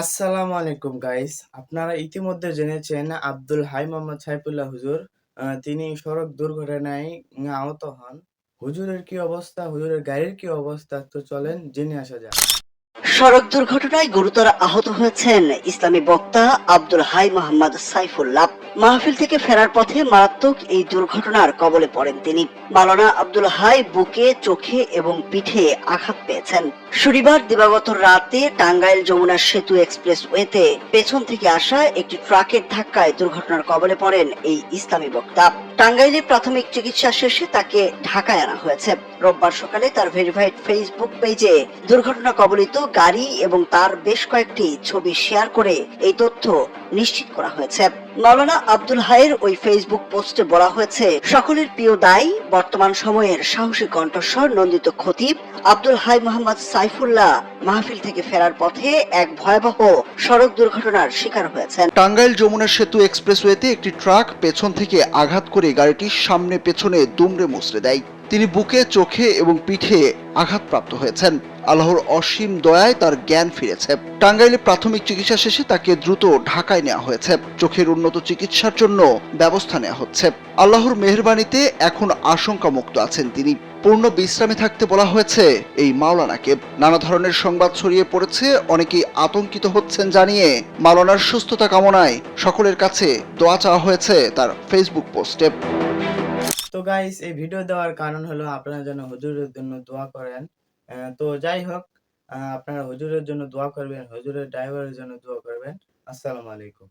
আসসালামু আলাইকুম গাইস আপনারা ইতিমধ্যে জেনেছেন আব্দুল হাই মোহাম্মদ সাইফুল্লাহ হুজুর তিনি সড়ক দুর্ঘটনায় আহত হন। হুজুরের কি অবস্থা? হুজুরের গাড়ির কি অবস্থা? তো চলেন জেনে আসা যাক। সড়ক দুর্ঘটনায় গুরুতর আহত হয়েছেন ইসলামী বক্তা আব্দুল হাই মোহাম্মদ সাইফুল্লাহ। মাহফিল থেকে ফেরার পথে মারাত্মক এই দুর্ঘটনার কবলে পড়েন তিনি। মালানা আব্দুল হাই বুকে, চোখে এবং পিঠে আঘাত পেয়েছেন। শনিবার দিবাগত রাতে টাঙ্গাইল যমুনা সেতু এক্সপ্রেস ওয়েতে পেছন থেকে আসা একটি ট্রাকের ধাক্কায় দুর্ঘটনার কবলে পড়েন এই ইসলামী বক্তা। টাঙ্গাইলে প্রাথমিক চিকিৎসা শেষে তাকে ঢাকায় আনা হয়েছে। রোববার সকালে তার ভেরিফাইড ফেসবুক পেজে দুর্ঘটনা কবলিত গাড়ি এবং তার বেশ কয়েকটি ছবি শেয়ার করে এই তথ্য নিশ্চিত করা হয়েছে। মাওলানা আব্দুল হাইয়ের ওই ফেসবুক পোস্টে বলা হয়েছে, সকলের প্রিয় দায়ী, বর্তমান সময়ের সাহসী কণ্ঠস্বর নন্দিত খতিব, আব্দুল হাই মোহাম্মদ সাইফুল্লাহ মাহফিল থেকে ফেরার পথে এক ভয়াবহ সড়ক দুর্ঘটনার শিকার হয়েছেন। টাঙ্গাইল যমুনা সেতু এক্সপ্রেসওয়েতে একটি ট্রাক পেছন থেকে আঘাত করে গাড়িটির সামনে পেছনে দুমড়ে মুচড়ে দেয়। তিনি বুকে, চোখে এবং পিঠে আঘাতপ্রাপ্ত হয়েছেন। আল্লাহর অসীম দয়ায় তার জ্ঞান ফিরেছে। টাঙ্গাইলে প্রাথমিক চিকিৎসা শেষে তাকে দ্রুত ঢাকায় নেওয়া হয়েছে। চোখের উন্নত চিকিৎসার জন্য ব্যবস্থা নেওয়া হচ্ছে। আল্লাহর মেহরবানিতে এখন আশঙ্কা মুক্ত আছেন তিনি। পূর্ণ বিশ্রামে থাকতে বলা হয়েছে এই মাওলানাকে। নানা ধরনের সংবাদ ছড়িয়ে পড়েছে, অনেকেই আতঙ্কিত হচ্ছেন জানিয়ে মাওলানার সুস্থতা কামনায় সকলের কাছে দোয়া চাওয়া হয়েছে তার ফেসবুক পোস্টে। তো গাইস এই ভিডিও দেওয়ার কারণ হলো আপনারা যেন হুজুরের জন্য দোয়া করেন। তো যাই হোক আপনারা হুজুরের জন্য দোয়া করবেন, হুজুরের ড্রাইভারের জন্য দোয়া করবেন। আসসালামু আলাইকুম।